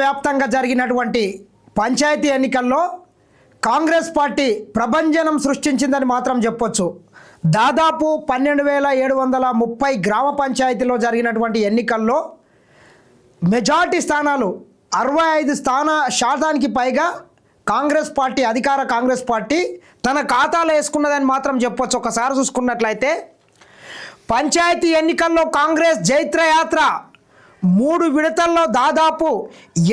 వ్యాప్తంగా జరిగినటువంటి పంచాయతీ ఎన్నికల్లో కాంగ్రెస్ పార్టీ ప్రభంజనం సృష్టించిందని మాత్రం చెప్పొచ్చు. దాదాపు పన్నెండు వేల ఏడు వందల ముప్పై గ్రామ పంచాయతీలో జరిగినటువంటి ఎన్నికల్లో మెజార్టీ స్థానాలు అరవై ఐదు స్థాన శాతానికి పైగా కాంగ్రెస్ పార్టీ అధికార కాంగ్రెస్ పార్టీ తన ఖాతాలో వేసుకున్నదని మాత్రం చెప్పొచ్చు. ఒకసారి చూసుకున్నట్లయితే పంచాయతీ ఎన్నికల్లో కాంగ్రెస్ జైత్రయాత్ర మూడు విడతల్లో దాదాపు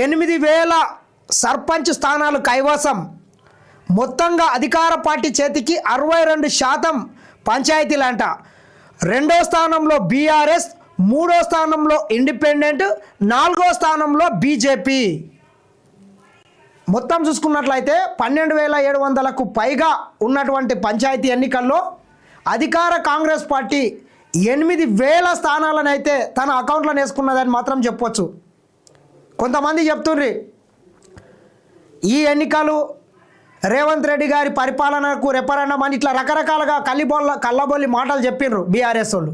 ఎనిమిది వేల సర్పంచ్ స్థానాలు కైవసం. మొత్తంగా అధికార పార్టీ చేతికి అరవై రెండు శాతం పంచాయతీలంట. రెండో స్థానంలో బీఆర్ఎస్ మూడో స్థానంలో ఇండిపెండెంట్ నాలుగో స్థానంలో బీజేపీ. మొత్తం చూసుకున్నట్లయితే పన్నెండు వేల ఏడు వందలకు పైగా ఉన్నటువంటి పంచాయతీ ఎన్నికల్లో అధికార కాంగ్రెస్ పార్టీ ఎనిమిది వేల స్థానాలను అయితే తన అకౌంట్లో వేసుకున్నదని మాత్రం చెప్పొచ్చు. కొంతమంది చెప్తుండ్రి ఈ ఎన్నికలు రేవంత్ రెడ్డి గారి పరిపాలనకు రెపరెండం అని ఇట్లా రకరకాలుగా కల్లిబొల్ల కళ్ళబొల్లి మాటలు చెప్పిండ్రు బీఆర్ఎస్ వాళ్ళు.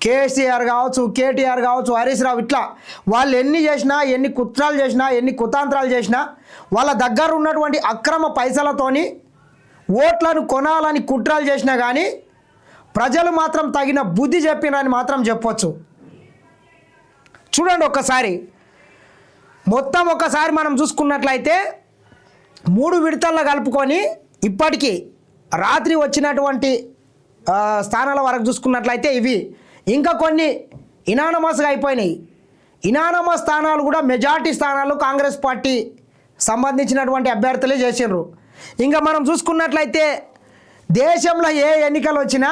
కేసీఆర్ కావచ్చు కేటీఆర్ కావచ్చు హరీష్ రావు ఇట్లా వాళ్ళు ఎన్ని చేసినా ఎన్ని కుట్రాలు చేసినా ఎన్ని కుతాంత్రాలు చేసినా వాళ్ళ దగ్గర ఉన్నటువంటి అక్రమ పైసలతోని ఓట్లను కొనాలని కుట్రాలు చేసినా కానీ ప్రజలు మాత్రం తగిన బుద్ధి చెప్పినని మాత్రం చెప్పొచ్చు. చూడండి ఒక్కసారి. మొత్తం ఒకసారి మనం చూసుకున్నట్లయితే మూడు విడతల్లో కలుపుకొని ఇప్పటికీ రాత్రి వచ్చినటువంటి స్థానాల వరకు చూసుకున్నట్లయితే ఇవి. ఇంకా కొన్ని ఇనానమస్గా అయిపోయినాయి. ఇనానమస్ స్థానాలు కూడా మెజార్టీ స్థానాలు కాంగ్రెస్ పార్టీ సంబంధించినటువంటి అభ్యర్థులే చేసిండ్రు. ఇంకా మనం చూసుకున్నట్లయితే దేశంలో ఏ ఎన్నికలు వచ్చినా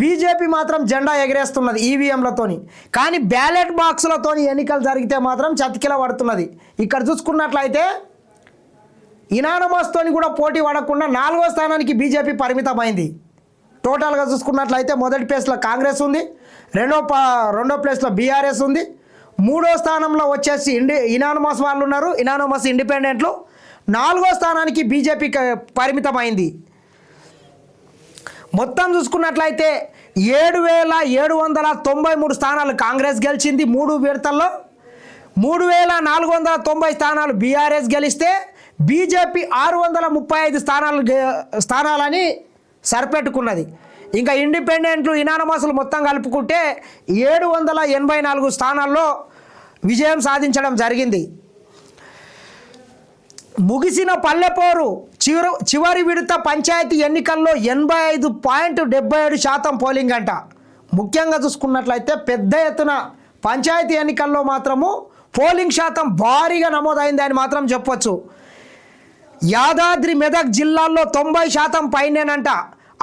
బీజేపీ మాత్రం జెండా ఎగరేస్తున్నది ఈవీఎంలతోని. కానీ బ్యాలెట్ బాక్సులతోని ఎన్నికలు జరిగితే మాత్రం చతికిల పడుతున్నది. ఇక్కడ చూసుకున్నట్లయితే ఇనానమస్తోని కూడా పోటీ పడకుండా నాలుగో స్థానానికి బీజేపీ పరిమితమైంది. టోటల్గా చూసుకున్నట్లయితే మొదటి ప్లేస్లో కాంగ్రెస్ ఉంది. రెండో ప రెండో ప్లేస్లో బీఆర్ఎస్ ఉంది. మూడో స్థానంలో వచ్చేసి ఇండి ఇనానమస్ వాళ్ళు ఉన్నారు ఇనానమస్ ఇండిపెండెంట్లు. నాలుగో స్థానానికి బీజేపీ పరిమితమైంది. మొత్తం చూసుకున్నట్లయితే ఏడు వేల ఏడు వందల తొంభై మూడు స్థానాలు కాంగ్రెస్ గెలిచింది మూడు విడతల్లో. మూడు వేల నాలుగు వందల తొంభై స్థానాలు బీఆర్ఎస్ గెలిస్తే బీజేపీ ఆరు వందల ముప్పై ఐదు స్థానాలు స్థానాలని సరిపెట్టుకున్నది. ఇంకా ఇండిపెండెంట్లు ఇనానమాసులు మొత్తం కలుపుకుంటే ఏడు వందల ఎనభై నాలుగు స్థానాల్లో విజయం సాధించడం జరిగింది. ముగిసిన పల్లెపోరు చివరి చివరి విడత పంచాయతీ ఎన్నికల్లో ఎనభై ఐదు పాయింట్ డెబ్బై ఏడు శాతం పోలింగ్ అంట. ముఖ్యంగా చూసుకున్నట్లయితే పెద్ద ఎత్తున పంచాయతీ ఎన్నికల్లో మాత్రము పోలింగ్ శాతం భారీగా నమోదైంది అని మాత్రం చెప్పొచ్చు. యాదాద్రి మెదక్ జిల్లాల్లో తొంభై శాతం పైనేనంట.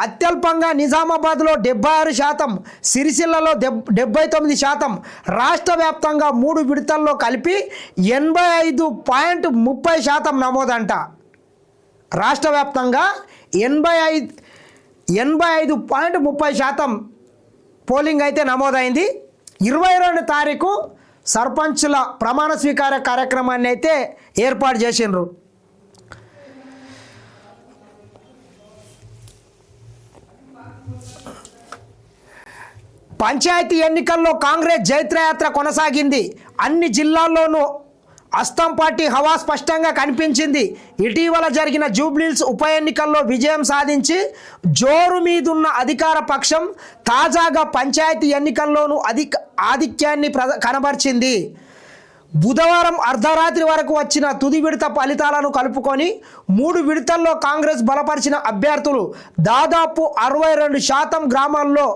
అత్యల్పంగా నిజామాబాద్లో డెబ్బై ఆరు శాతం సిరిసిల్లలో డెబ్బై తొమ్మిది శాతం రాష్ట్ర వ్యాప్తంగా మూడు విడతల్లో కలిపి ఎనభై ఐదు పాయింట్ ముప్పై శాతం నమోదంట. రాష్ట్ర వ్యాప్తంగా ఎనభై ఐదు ఎనభై ఐదు పాయింట్ ముప్పై శాతం పోలింగ్ అయితే నమోదైంది. ఇరవై రెండు తారీఖు సర్పంచుల ప్రమాణ స్వీకార కార్యక్రమాన్ని అయితే ఏర్పాటు చేసిండ్రు. పంచాయతీ ఎన్నికల్లో కాంగ్రెస్ జైత్రయాత్ర కొనసాగింది. అన్ని జిల్లాల్లోనూ అస్తం పార్టీ హవా స్పష్టంగా కనిపించింది. ఇటీవల జరిగిన జూబ్లీల్స్ ఉప ఎన్నికల్లో విజయం సాధించి జోరు మీదున్న అధికార పక్షం తాజాగా పంచాయతీ ఎన్నికల్లోనూ అధిక ఆధిక్యాన్ని ప్ర కనబర్చింది. బుధవారం అర్ధరాత్రి వరకు వచ్చిన తుది విడత ఫలితాలను కలుపుకొని మూడు విడతల్లో కాంగ్రెస్ బలపరిచిన అభ్యర్థులు దాదాపు అరవై రెండు శాతం గ్రామాల్లో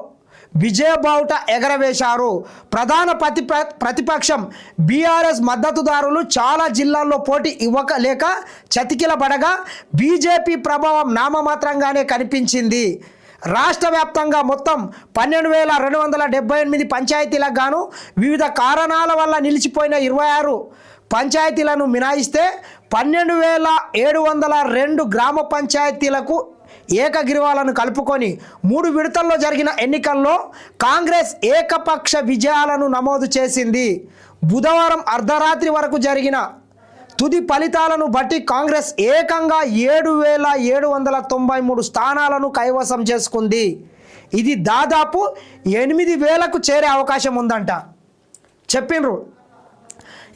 విజయబావుట ఎగరవేశారు. ప్రధాన ప్రతి ప్రతిపక్షం బీఆర్ఎస్ మద్దతుదారులు చాలా జిల్లాల్లో పోటీ ఇవ్వక లేక చతికిలబడగా బీజేపీ ప్రభావం నామమాత్రంగానే కనిపించింది. రాష్ట్ర వ్యాప్తంగా మొత్తం పన్నెండు వేల రెండు వందల డెబ్బై ఎనిమిది పంచాయతీలకు గాను వివిధ కారణాల వల్ల నిలిచిపోయిన ఇరవై ఆరు పంచాయతీలను మినాయిస్తే పన్నెండు వేల ఏడు వందల రెండు గ్రామ పంచాయతీలకు ఏకగ్రీవాలను కలుపుకొని మూడు విడతల్లో జరిగిన ఎన్నికల్లో కాంగ్రెస్ ఏకపక్ష విజయాలను నమోదు చేసింది. బుధవారం అర్ధరాత్రి వరకు జరిగిన తుది ఫలితాలను బట్టి కాంగ్రెస్ ఏకంగా ఏడు వేల ఏడు వందల తొంభై మూడు స్థానాలను కైవసం చేసుకుంది. ఇది దాదాపు ఎనిమిది వేలకు చేరే అవకాశం ఉందంట. చెప్పిండ్రు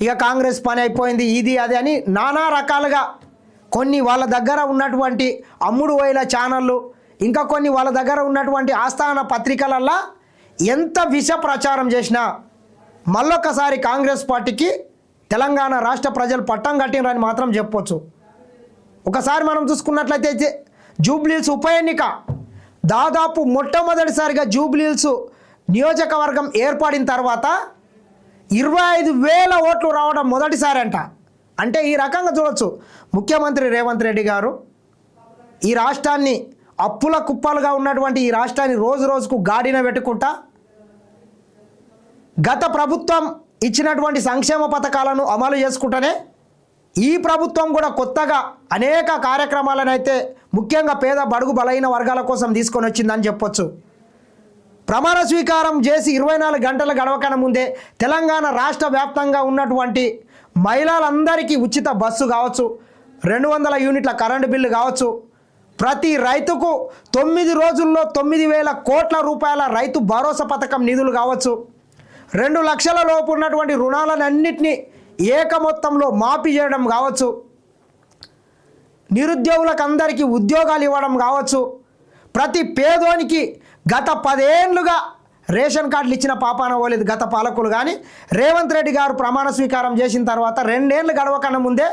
ఇక కాంగ్రెస్ పని అయిపోయింది ఇది అది అని నానా రకాలుగా కొన్ని వాళ్ళ దగ్గర ఉన్నటువంటి అమ్ముడు పోయిన ఛానళ్ళు ఇంకా కొన్ని వాళ్ళ దగ్గర ఉన్నటువంటి ఆస్థాన పత్రికలల్లో ఎంత విష ప్రచారం చేసినా మళ్ళొక్కసారి కాంగ్రెస్ పార్టీకి తెలంగాణ రాష్ట్ర ప్రజలు పట్టం కట్టినరని మాత్రం చెప్పొచ్చు. ఒకసారి మనం చూసుకున్నట్లయితే జూబ్లీల్స్ ఉప ఎన్నిక దాదాపు మొట్టమొదటిసారిగా జూబ్లీల్స్ నియోజకవర్గం ఏర్పడిన తర్వాత ఇరవై ఐదు వేల ఓట్లు రావడం మొదటిసారి అంట అంటే ఈ రకంగా చూడొచ్చు. ముఖ్యమంత్రి రేవంత్ రెడ్డి గారు ఈ రాష్ట్రాన్ని అప్పుల కుప్పలుగా ఉన్నటువంటి ఈ రాష్ట్రాన్ని రోజు రోజుకు గాడిన పెట్టుకుంటా గత ప్రభుత్వం ఇచ్చినటువంటి సంక్షేమ పథకాలను అమలు చేసుకుంటూనే ఈ ప్రభుత్వం కూడా కొత్తగా అనేక కార్యక్రమాలను అయితే ముఖ్యంగా పేద బడుగు బలైన వర్గాల కోసం తీసుకొని వచ్చిందని చెప్పొచ్చు. ప్రమాణ స్వీకారం చేసి ఇరవై నాలుగు గంటల గడవకన ముందే తెలంగాణ రాష్ట్ర వ్యాప్తంగా ఉన్నటువంటి మహిళలందరికీ ఉచిత బస్సు కావచ్చు రెండు వందల యూనిట్ల కరెంటు బిల్లు కావచ్చు. ప్రతి రైతుకు తొమ్మిది రోజుల్లో తొమ్మిది వేల కోట్ల రూపాయల రైతు భరోసా పథకం నిధులు కావచ్చు. రెండు లక్షల లోపు ఉన్నటువంటి రుణాలన్నింటినీ ఏక మొత్తంలో మాఫీ చేయడం కావచ్చు. నిరుద్యోగులకు అందరికీ ఉద్యోగాలు ఇవ్వడం కావచ్చు. ప్రతి పేదోనికి గత పదేళ్ళుగా రేషన్ కార్డులు ఇచ్చిన పాపాన పోలేదు గత పాలకులు కానీ. రేవంత్ రెడ్డి గారు ప్రమాణ స్వీకారం చేసిన తర్వాత రెండేళ్ళు గడవకన్నా ముందే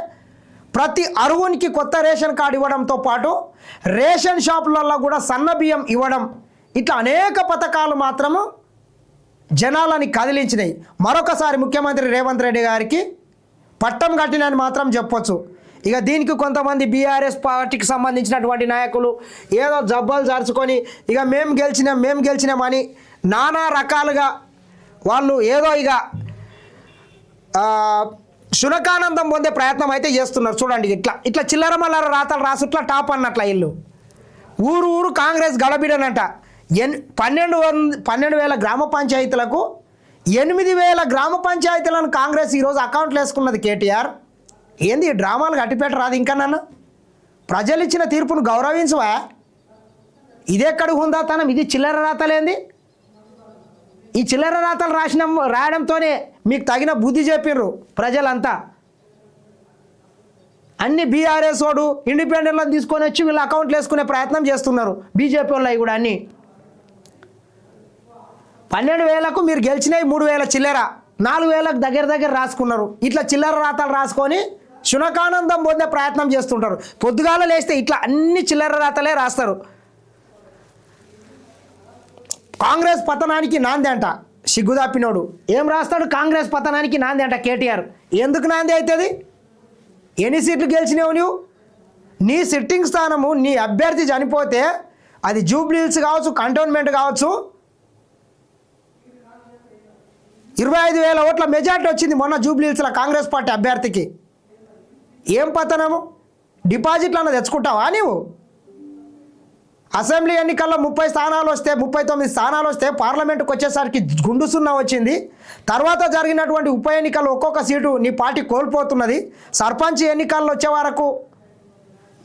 ప్రతి అరువునికి కొత్త రేషన్ కార్డు ఇవ్వడంతో పాటు రేషన్ షాపులలో కూడా సన్న బియ్యం ఇవ్వడం. ఇట్లా అనేక పథకాలు మాత్రము జనాలని కదిలించినాయి. మరొకసారి ముఖ్యమంత్రి రేవంత్ రెడ్డి గారికి పట్టం కట్టినని మాత్రం చెప్పొచ్చు. ఇక దీనికి కొంతమంది బీఆర్ఎస్ పార్టీకి సంబంధించినటువంటి నాయకులు ఏదో జబ్బలు జరుచుకొని ఇక మేము గెలిచినాం మేము గెలిచినామని నానా రకాలుగా వాళ్ళు ఏదో ఇక శునకానందం పొందే ప్రయత్నం అయితే చేస్తున్నారు. చూడండి ఇట్లా ఇట్లా చిల్లర మల్లర రాతలు రాసుట్లా టాప్ అన్నట్ల ఇల్లు. ఊరు ఊరు కాంగ్రెస్ గడబిడనంట. ఎన్ పన్నెండు వంద పన్నెండు వేల గ్రామ పంచాయతీలకు ఎనిమిది వేల గ్రామ పంచాయతీలను కాంగ్రెస్ ఈరోజు అకౌంట్లు వేసుకున్నది కేటీఆర్. ఏంది ఈ డ్రామాలు గట్టిపేట రాదు ఇంకా నన్ను? ప్రజలు ఇచ్చిన తీర్పును గౌరవించవా? ఇదెక్కడ హుందాతనం ఇది చిల్లర రాతలేంది? ఈ చిల్లర రాతలు రాసిన రాయడంతోనే మీకు తగిన బుద్ధి చెప్పిర్రు ప్రజలంతా. అన్ని బీఆర్ఎస్ వాడు ఇండిపెండెంట్లను తీసుకొని వచ్చి వీళ్ళు అకౌంట్లు వేసుకునే ప్రయత్నం చేస్తున్నారు. బీజేపీ వాళ్ళు కూడా అన్నీ. పన్నెండు వేలకు మీరు గెలిచినవి మూడు వేల చిల్లర. నాలుగు వేలకు దగ్గర దగ్గర రాసుకున్నారు. ఇట్లా చిల్లర రాతలు రాసుకొని శునకానందం పొందే ప్రయత్నం చేస్తుంటారు. పొద్దుగాల లేస్తే ఇట్లా అన్ని చిల్లర రాతలే రాస్తారు. కాంగ్రెస్ పతనానికి నాంది అంట. సిగ్గుదాపినోడు ఏం రాస్తాడు కాంగ్రెస్ పతనానికి నాంది అంట కేటీఆర్. ఎందుకు నాంది అవుతుంది ఎన్ని సీట్లు గెలిచినావు నువ్వు నీ సిట్టింగ్ స్థానము నీ అభ్యర్థి చనిపోతే అది జూబ్లీల్స్ కావచ్చు కంటోన్మెంట్ కావచ్చు. ఇరవై ఐదు వేల ఓట్ల మెజార్టీ వచ్చింది మొన్న జూబ్లీహిల్స్లో కాంగ్రెస్ పార్టీ అభ్యర్థికి. ఏం పతనము? డిపాజిట్లను తెచ్చుకుంటావా నీవు? అసెంబ్లీ ఎన్నికల్లో ముప్పై స్థానాలు వస్తే ముప్పై తొమ్మిది స్థానాలు వస్తే పార్లమెంటుకు వచ్చేసరికి గుండు సున్నా వచ్చింది. తర్వాత జరిగినటువంటి ఉప ఎన్నికల్లో ఒక్కొక్క సీటు నీ పార్టీ కోల్పోతున్నది. సర్పంచ్ ఎన్నికల్లో వచ్చే వరకు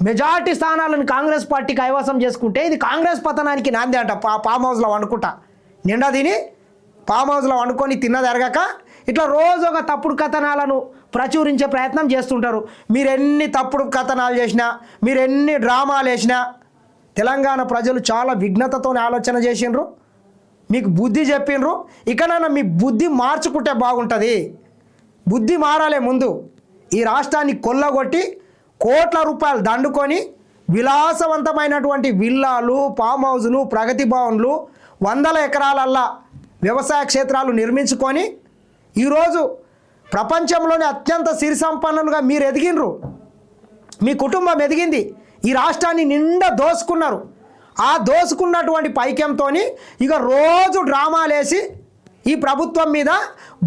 మెజార్టీ స్థానాలను కాంగ్రెస్ పార్టీకి కైవసం చేసుకుంటే ఇది కాంగ్రెస్ పతనానికి నాంది అంట. పా ఫామ్ హౌస్లో వండుకుంటా. నిండా తిని ఫామ్ హౌస్లో వండుకొని తిన్నది ఇట్లా రోజు ఒక తప్పుడు కథనాలను ప్రచురించే ప్రయత్నం చేస్తుంటారు. మీరు ఎన్ని తప్పుడు కథనాలు చేసినా మీరు ఎన్ని డ్రామాలు వేసినా తెలంగాణ ప్రజలు చాలా విఘ్నతతో ఆలోచన చేసిండ్రు. మీకు బుద్ధి చెప్పిండ్రు ఇకనైనా మీ బుద్ధి మార్చుకుంటే బాగుంటుంది. బుద్ధి మారాలే ముందు. ఈ రాష్ట్రాన్ని కొల్లగొట్టి కోట్ల రూపాయలు దండుకొని విలాసవంతమైనటువంటి విల్లాలు ఫామ్ హౌజులు ప్రగతి భవన్లు వందల ఎకరాలల్లా వ్యవసాయ క్షేత్రాలు నిర్మించుకొని ఈరోజు ప్రపంచంలోని అత్యంత సిరి సంపన్నులుగా మీరు ఎదిగినరు మీ కుటుంబం ఎదిగింది. ఈ రాష్ట్రాన్ని నిండా దోసుకున్నారు. ఆ దోసుకున్నటువంటి పైక్యంతో ఇక రోజు డ్రామాలేసి ఈ ప్రభుత్వం మీద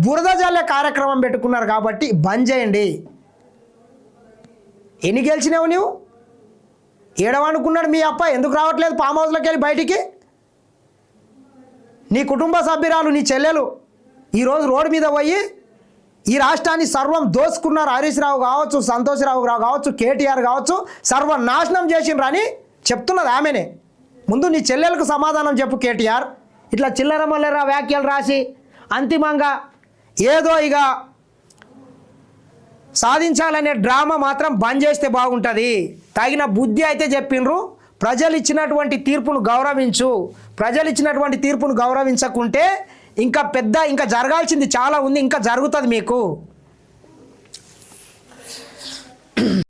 బురద జల్లే కార్యక్రమం పెట్టుకున్నారు కాబట్టి బంద్ చేయండి. ఎన్ని గెలిచినావు నువ్వు ఏడవనుకున్నాడు మీ అప్ప ఎందుకు రావట్లేదు ఫామ్ హౌస్లోకి వెళ్ళి బయటికి? నీ కుటుంబ సభ్యురాలు నీ చెల్లెలు ఈరోజు రోడ్డు మీద పోయి ఈ రాష్ట్రాన్ని సర్వం దోసుకున్నారు హరీష్ రావు కావచ్చు సంతోష్ రావు రావు కావచ్చు కేటీఆర్ కావచ్చు సర్వనాశనం చేసిండ్రని చెప్తున్నది ఆమెనే. ముందు నీ చెల్లెలకు సమాధానం చెప్పు కేటీఆర్. ఇట్లా చిల్లర మల్లెర వ్యాఖ్యలు రాసి అంతిమంగా ఏదో ఇక సాధించాలనే డ్రామా మాత్రం బంద్ చేస్తే బాగుంటుంది. తగిన బుద్ధి అయితే చెప్పిండ్రు. ప్రజలు ఇచ్చినటువంటి తీర్పును గౌరవించు. ప్రజలు ఇచ్చినటువంటి తీర్పును గౌరవించకుంటే ఇంకా పెద్ద ఇంకా జరగాల్సింది చాలా ఉంది ఇంకా జరుగుతుంది మీకు.